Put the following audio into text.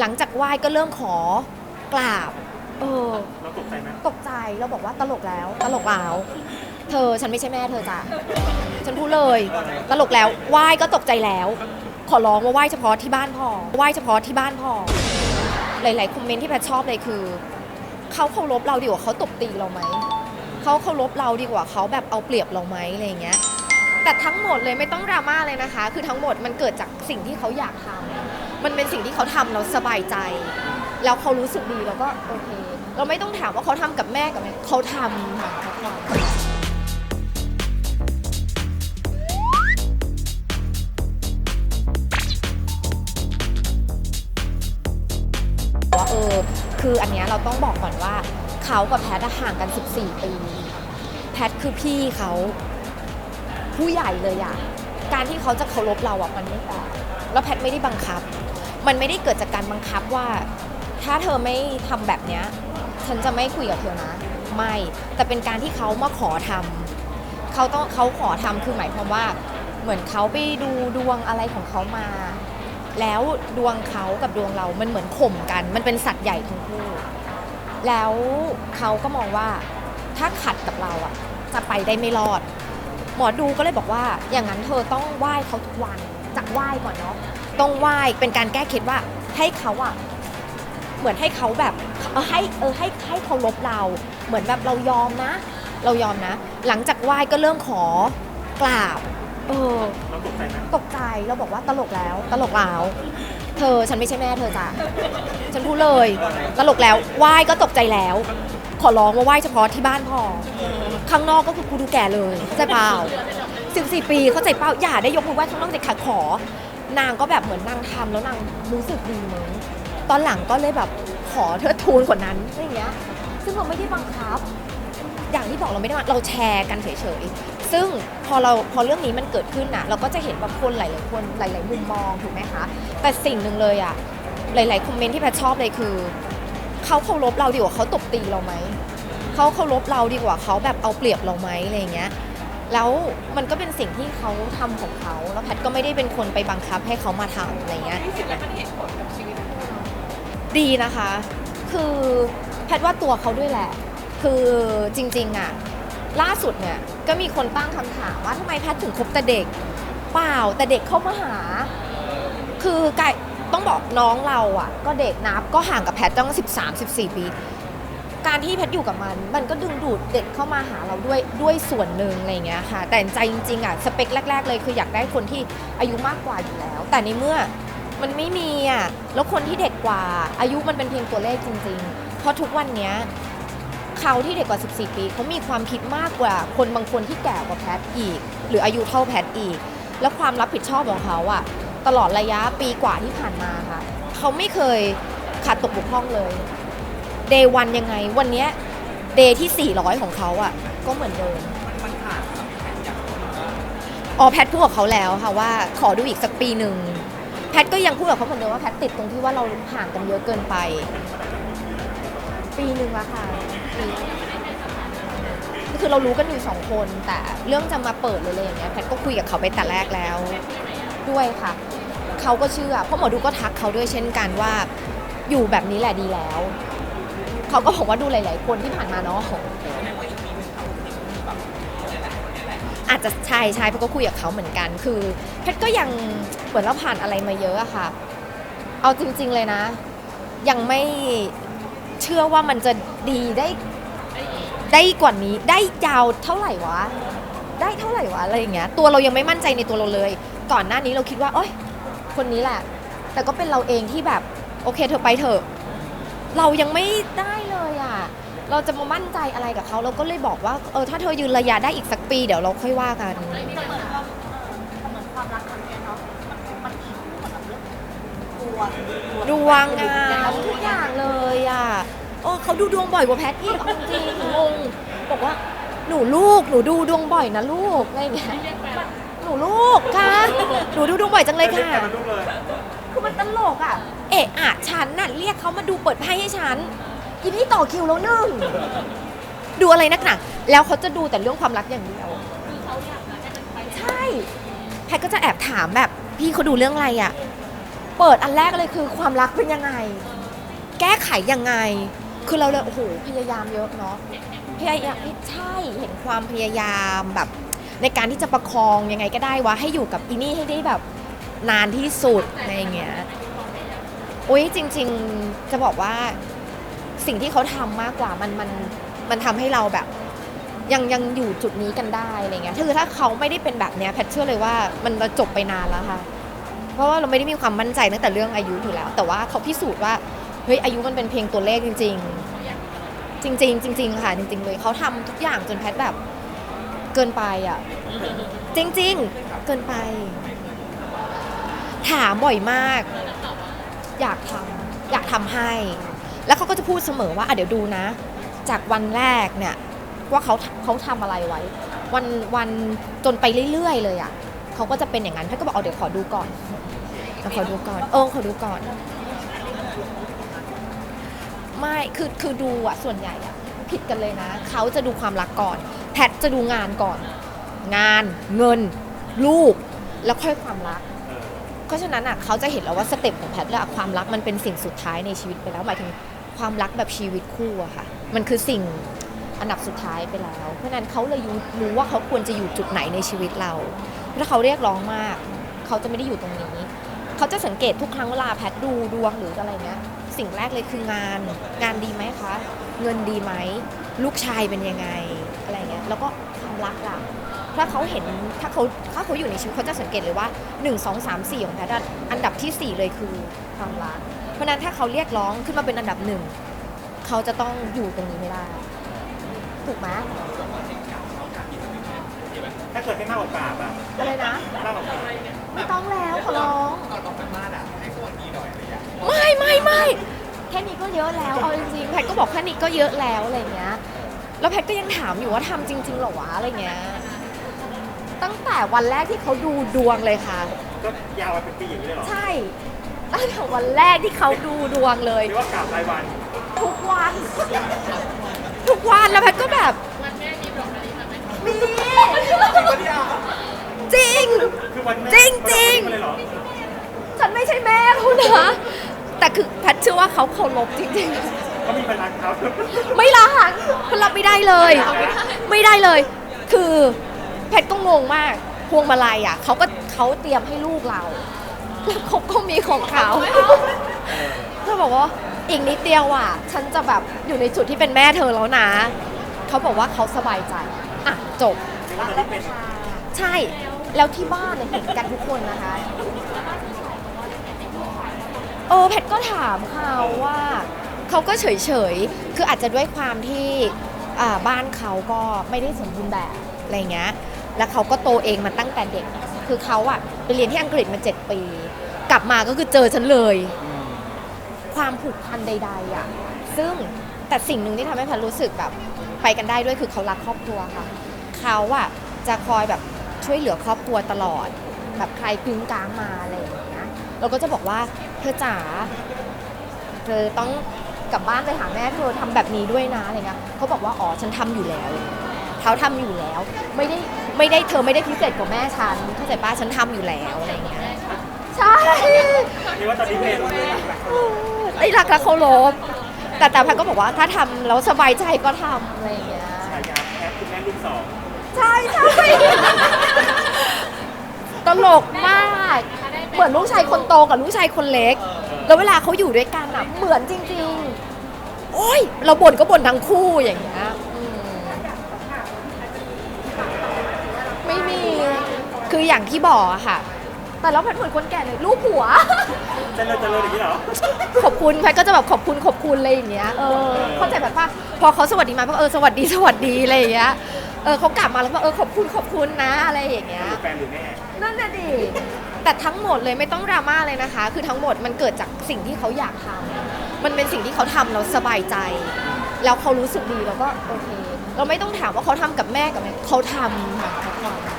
หลังจากไหว้ก็เริ่มขอกราบ เออ เราตกใจไหมตกใจเราบอกว่าตลกแล้ว ตลกแล้ว เธอฉันไม่ใช่แม่เธอจ้ะฉันพูดเลย ตลกแล้วไหว้ก็ตกใจแล้ว ขอร้องว่าไหว้เฉพาะที่บ้านพอไหว้เฉพาะที่บ้านพอหลาย ๆ คอมเมนต์ที่แพทชอบเลยคือเขาเคารพเราดีกว่าเขาตบตีเราไหมเขาเคารพเราดีกว่าเขาแบบเอาเปรียบเราไหมอะไรอย่างเงี้ย แต่ทั้งหมดเลยไม่ต้องดราม่าเลยนะคะ คือทั้งหมดมันเกิดจากสิ่งที่เขาอยากทำ มันเป็นสิ่งที่เขาทำเราสบายใจ แล้วเขารู้สึกดีเราก็โอเค เราไม่ต้องถามว่าเขาทำกับแม่กับแม่เขาทำค่ะเขาทำ ว่าเออคืออันเนี้ยเราต้องบอกก่อนว่า เขากับแพทย์อะห่างกัน 14 ปี แพทย์คือพี่เขาผู้ใหญ่เลยอะการที่เขาจะเคารพเราอะมันไม่แปลกแล้วแพทย์ไม่ได้บังคับ มันไม่ได้เกิดจากการบังคับว่า ถ้าเธอไม่ทำแบบเนี้ยฉันจะไม่คุยกับเธอนะ ไม่แต่เป็นการที่เขามาขอทำเขาต้องเขาขอทำคือหมายความว่าเหมือนเขาไปดูดวงอะไรของเขามา แล้วดวงเขากับดวงเรา มันเหมือนข่มกัน มันเป็นสัตว์ใหญ่ทั้งคู่ แล้วเขาก็มองว่าถ้าขัดกับเราอะ จะไปได้ไม่รอด หมอดูก็เลยบอกว่า อย่างนั้นเธอต้องไหว้เขาทุกวันจากไหว้ก่อนเนาะ ต้องไหว้เป็นการแก้เคล็ดว่าให้เขาอะเหมือนให้เขาแบบเออให้เออให้ให้เคารพเรา เหมือนแบบเรายอมนะ เรายอมนะ หลังจากไหว้ก็เริ่มขอกราบ เออเราตกใจไหมตกใจเราบอกว่าตลกแล้ว ตลกแล้ว เธอฉันไม่ใช่แม่เธอจ้ะฉันพูดเลย ตลกแล้วไหว้ก็ตกใจแล้ว ขอร้องว่าไหว้เฉพาะที่บ้านพอ ข้างนอกก็คือกูดูแก่เลยเข้าใจเปล่า14 ปีเข้าใจเปล่าอย่าได้ยกมือไหว้ข้างนอกเด็ดขาดขอ นางก็แบบเหมือนนางทำแล้วนางรู้สึกดีมั้งตอนหลังก็เลยแบบขอเธอทูลกว่านั้นอะไรเงี้ย ซึ่งเราไม่ได้บังคับ อย่างที่บอกเราไม่ได้เราแชร์กันเฉยๆ ซึ่งพอเราพอเรื่องนี้มันเกิดขึ้นน่ะเราก็จะเห็นแบบคนหลายๆคนหลาย ๆ มุมมองถูกไหมคะ แต่สิ่งหนึ่งเลยอะหลาย ๆ คอมเมนต์ที่แพทชอบเลยคือเขาเคารพเราดีกว่าเขาตบตีเราไหมเขาเคารพเราดีกว่าเขาแบบเอาเปรียบเราไหมอะไรเงี้ย แล้วมันก็เป็นสิ่งที่เขาทำของเขาแล้วแพทก็ไม่ได้เป็นคนไปบังคับให้เขามาทำอะไรเงี้ยดีนะคะ คือแพทย์ว่าตัวเขาด้วยแหละ คือจริงๆอะล่าสุดเนี่ยก็มีคนตั้งคำถามว่าทำไมแพทย์ถึงคบแต่เด็ก เปล่าแต่เด็กเข้ามาหา คือกายต้องบอกน้องเราอะก็เด็กนับก็ห่างกับแพทย์ตั้ง13 14 ปี การที่แพทย์อยู่กับมัน มันก็ดึงดูดเด็กเข้ามาหาเราด้วยด้วยส่วนหนึ่งอะไรเงี้ยค่ะ แต่ใจจริงๆอะสเปคแรก ๆ เลยคืออยากได้คนที่อายุมากกว่าอยู่แล้ว แต่ในเมื่อมันไม่มีอะแล้วคนที่เด็กกว่า อายุมันเป็นเพียงตัวเลขจริง ๆ เพราะทุกวันเนี้ยเขาที่เด็กกว่า 14 ปีเขามีความคิดมากกว่า คนบางคนที่แก่กว่าแพทอีก หรืออายุเท่าแพทอีก แล้วความรับผิดชอบของเขาอะตลอดระยะปีกว่าที่ผ่านมาค่ะ เขาไม่เคยขาดตกบกพร่องเลย เดย์วันยังไง วันเนี้ยเดย์ที่ 400 ของเขาอะ ก็เหมือนเดิมอ๋อแพทพูดกับเขาแล้วค่ะว่าขอดูอีกสักปีหนึ่งแพทก็ยังพูดกับเขาเหมือนเดิมว่าแพทติดตรงที่ว่าเราห่างกันเยอะเกินไป ปีหนึ่งละค่ะปีคือเรารู้กันอยู่สองคนแต่เรื่องจะมาเปิดเลยอะไรอย่างเงี้ยแพทก็คุยกับเขาไปแต่แรกแล้วด้วยค่ะ เขาก็เชื่อเพราะหมอดูก็ทักเขาด้วยเช่นกันว่า อยู่แบบนี้แหละดีแล้ว เขาก็บอกว่าดูหลาย ๆ คนที่ผ่านมาเนาะอาจจะใช่ใช่เพราะก็คุยกับเขาเหมือนกัน คือเพชรก็ยังเหมือนเราผ่านอะไรมาเยอะอะค่ะ เอาจริง ๆ เลยนะ ยังไม่เชื่อว่ามันจะดีได้ได้กว่านี้ได้ยาวเท่าไหร่วะ ได้เท่าไหร่วะอะไรอย่างเงี้ย ตัวเรายังไม่มั่นใจในตัวเราเลย ก่อนหน้านี้เราคิดว่าเอ้ยคนนี้แหละ แต่ก็เป็นเราเองที่แบบโอเคเธอไปเถอะ เรายังไม่ได้เลยอะ เราจะมามั่นใจอะไรกับเขาเราก็เลยบอกว่าเออถ้าเธอยืนระยะได้อีกสักปีเดี๋ยวเราค่อยว่ากันเหมือนว่าเหมือนความรักครั้งเนี้ยเนาะมันมันอิงกับเรื่องตัวดวงงานทุกอย่างเลยอะโอ้เขาดูดวงบ่อยกว่าแพทอีกเอาจริงๆงงบอกว่าหนูลูกหนูดูดวงบ่อยนะลูกอะไรอย่างเงี้ยหนูลูกค่ะหนูดูดวงบ่อยจังเลยค่ะแต่มันลูกเลยคือ มันตลกอะ เอะอะฉันน่ะเรียกเขามาดูเปิดไพ่ให้ฉันอีนี่ต่อคิวแล้วหนึ่งดูอะไรนักหนาแล้วเขาจะดูแต่เรื่องความรักอย่างเดียวคือเขาอยากจะให้มันไปใช่แพทก็จะแอบถามแบบพี่เขาดูเรื่องอะไรอะ่ะ เปิดอันแรกเลยคือความรักเป็นยังไง แก้ไขยังไง คือเราเลยโอ้โหพยายามเยอะเนาะพยายามใช่เห็นความพยายามแบบ ในการที่จะประคองยังไงก็ได้วะให้อยู่กับอีนี่ให้ได้แบบ นานที่สุดอะไรอย่างเงี้ยอุ้ยจริง ๆจะบอกว่าสิ่งที่เขาทำมากกว่ามันมันมันทำให้เราแบบยังยังอยู่จุดนี้กันได้อะไรเงี้ยคือถ้าเขาไม่ได้เป็นแบบเนี้ยแพทเชื่อเลยว่ามันจะจบไปนานแล้วค่ะ เพราะว่าเราไม่ได้มีความมั่นใจตั้งแต่เรื่องอายุอยู่แล้ว แต่ว่าเขาพิสูจน์ว่าเฮ้ยอายุมันเป็นเพียงตัวเลขจริง ๆ จริง ๆ จริง ๆ ค่ะ จริง ๆ เลยเขาทำทุกอย่างจนแพทแบบเกินไปอะ จริง ๆ เกินไป ถามบ่อยมาก อยากทำอยากทำให้ แล้วเขาก็จะพูดเสมอว่าอะเดี๋ยวดูนะ จากวันแรกเนี่ยว่าเขาเขาทำอะไรไว้ วันวันจนไปเรื่อยๆ เลยอะเขาก็จะเป็นอย่างนั้นแพทย์ก็บอกเอาเดี๋ยวขอดูก่อนเอาขอดูก่อนเออขอดูก่อน ไม่คือคือดูอะส่วนใหญ่อะผิดกันเลยนะเขาจะดูความรักก่อน แพทย์จะดูงานก่อน งานเงิน ลูกแล้วค่อยความรัก เพราะฉะนั้นอะเขาจะเห็นแล้วว่าสเต็ปของแพทย์แล้วความรักมันเป็นสิ่งสุดท้ายในชีวิตไปแล้วหมายถึงความรักแบบชีวิตคู่อะค่ะ มันคือสิ่งอันดับสุดท้ายไปแล้ว เพราะฉะนั้นเขาเลยรู้รู้ว่าเขาควรจะอยู่จุดไหนในชีวิตเราถ้าเขาเรียกร้องมาก เขาจะไม่ได้อยู่ตรงนี้ เขาจะสังเกตทุกครั้งเวลาแพทย์ดูดวงหรืออะไรเงี้ย สิ่งแรกเลยคืองาน งานดีไหมคะ เงินดีไหม ลูกชายเป็นยังไง อะไรเงี้ย แล้วก็ความรักล่ะ ถ้าเขาเห็นถ้าเขาถ้าเขาอยู่ในชีวิตเขาจะสังเกตเลยว่า 1 2 3 4 ของแพทย์อะอันดับทีสี่ 4 เลยคือความรัก เพราะฉะนั้นถ้าเขาเรียกร้องขึ้นมาเป็นอันดับหนึ่งเขาจะต้องอยู่ตรงนี้ไม่ได้ ถูกไหมถ้าเกิดให้มากกว่ากราบอะอะไรนะ มากกว่ากราบไม่ต้องแล้วขอร้องไม่ไม่ไม่แค่นี้ก็เยอะแล้วเอาจริงๆแพทย์ก็บอกแค่นี้ก็เยอะแล้วอะไรเงี้ยแล้วแพทย์ก็ยังถามอยู่ว่าทำจริง ๆ เหรอวะอะไรเงี้ย ตั้งแต่วันแรกที่เขาดูดวงเลยค่ะ ก็ยาวไปเป็นปีอย่างนี้เลยเหรอใช่ตั้งแต่วันแรกที่เขาดูดวงเลยหรือว่ากราบรายวัน ทุกวัน ทุกวันแล้วแพทย์ก็แบบมีจริง คือวันแม่จริงจริงวันแม่เลยเหรอฉันไม่ใช่แม่เขานะแต่คือแพทย์เชื่อว่าเขาเคารพจริงเขามีพลังเขาๆไม่ละหันเขารับไม่ได้เลย ไม่ได้เลย คือแพทย์ก็งงมากพวงมาลัยอะเขาก็เขาเตรียมให้ลูกเราแล้วเขาก็มีของเขาเธอบอกว่าอีกนิดเดียวอะ ฉันจะแบบอยู่ในจุดที่เป็นแม่เธอแล้วนะเขาบอกว่าเขาสบายใจอะจบใช่แล้วที่บ้านเห็นกันทุกคนนะคะเออแพทก็ถามเขาว่าเขาก็เฉยๆคืออาจจะด้วยความที่บ้านเขาก็ไม่ได้สมบูรณ์แบบอะไรเงี้ย แล้วเขาก็โตเองมาตั้งแต่เด็ก คือเขาอะไปเรียนที่อังกฤษมาเจ็ดปี กลับมาก็คือเจอฉันเลย ความผูกพันใด ๆอะซึ่งแต่สิ่งหนึ่งที่ทำให้แพทย์รู้สึกแบบไปกันได้ด้วยคือเขารักครอบครัวค่ะ เขาอะจะคอยแบบช่วยเหลือครอบครัวตลอด แบบใครกึ้งกลางมาอะไรอย่างเงี้ยเราก็จะบอกว่าเธอจ๋าเธอต้องกลับบ้านไปหาแม่เธอทำแบบนี้ด้วยนะอะไรเงี้ยเขาบอกว่าอ๋อฉันทำอยู่แล้วเขาทำอยู่แล้ว ไม่ได้ ไม่ได้เธอไม่ได้พิเศษกว่าแม่ฉันเข้าใจป้าฉันทำอยู่แล้วอะไรเงี้ยใช่หรือว่าตอนนี้เพลงรู้เลยรักเขาไอ้รักและเคารพแต่แต่แพทย์ก็บอกว่าถ้าทำแล้วสบายใจก็ทำอะไรอย่างเงี้ย ฉายาแอปคุณแม่ลูกสองใช่ใช่ ตลกมาก เหมือนลูกชายคนโตกับลูกชายคนเล็ก แล้วเวลาเขาอยู่ด้วยกันอะเหมือนจริง ๆ โอ้ย เราบ่นก็บ่นทั้งคู่อย่างเงี้ย คืออย่างที่บอกอะค่ะ แต่แล้วแพทย์เหมือนคนแก่เลยลูกหัว เจะเลิศจะเลิศอย่างนี้เหรอ ขอบคุณแพทย์ก็จะแบบขอบคุณขอบคุณอะไรอย่างเงี้ยเออเข้าใจแบบว่าพอเขาสวัสดีมาก็เออสวัสดีสวัสดีอะไรอย่างเงี้ยเออเขากลับมาแล้วก็เออขอบคุณขอบคุณนะอะไรอย่างเงี้ย แฟนหรือแม่นั่นน่ะดิ แต่ทั้งหมดเลยไม่ต้องดราม่าเลยนะคะ คือทั้งหมดมันเกิดจากสิ่งที่เขาอยากทำมันเป็นสิ่งที่เขาทำแล้วสบายใจ แล้วเขารู้สึกดีแล้วก็โอเค เราไม่ต้องถามว่าเขาทำกับแม่กับแม่เขาทำค่ะเขาทำ